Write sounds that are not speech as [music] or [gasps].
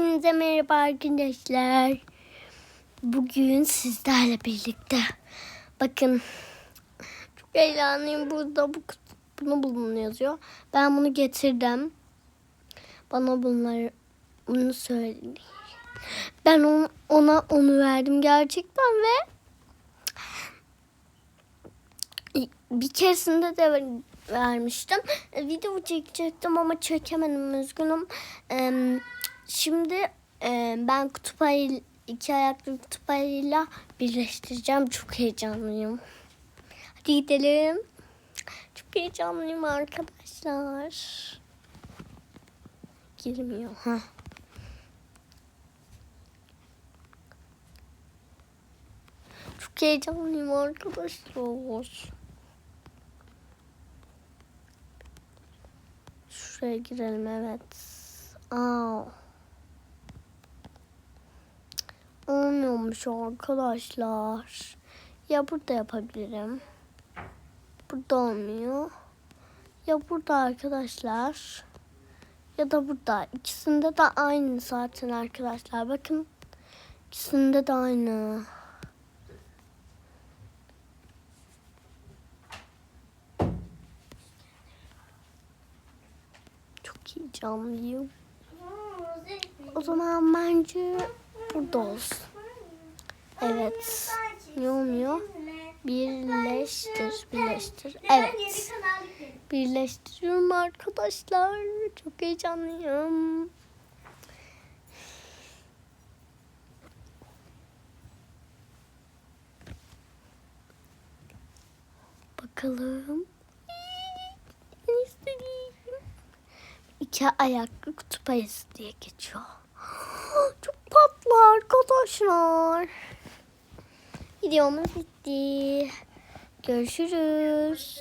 Hepinize merhaba arkadaşlar. Bugün sizlerle birlikte. Bakın çok heyecanlıyım. Burada bu, bunu bulun yazıyor. Ben bunu getirdim. Bana bunları bunu söyledi. Ben onu, ona onu verdim gerçekten ve bir keresinde de ver- vermiştim. E, Video çekecektim ama çekemedim üzgünüm. Em, Şimdi e, ben kutup ayı, iki ayaklı kutup ayıyla birleştireceğim. Çok heyecanlıyım. Hadi gidelim. Çok heyecanlıyım arkadaşlar. Girmiyor. ha. Çok heyecanlıyım arkadaşlar. Şuraya girelim evet. Aa. Olmuyormuş arkadaşlar. Ya burada yapabilirim. Burada olmuyor. Ya burada arkadaşlar. Ya da burada. İkisinde de aynı zaten arkadaşlar. Bakın. İkisinde de aynı. Çok heyecanlıyım. O zaman bence burada olsun. Evet. Ne olmuyor? Birleştir, birleştir. Evet. Birleştiriyorum arkadaşlar. Çok heyecanlıyım. Bakalım. İstediğim. İki ayaklı kutup ayısı diye geçiyor. [gasps] Çok tatlı arkadaşlar. Videomuz bitti. Görüşürüz.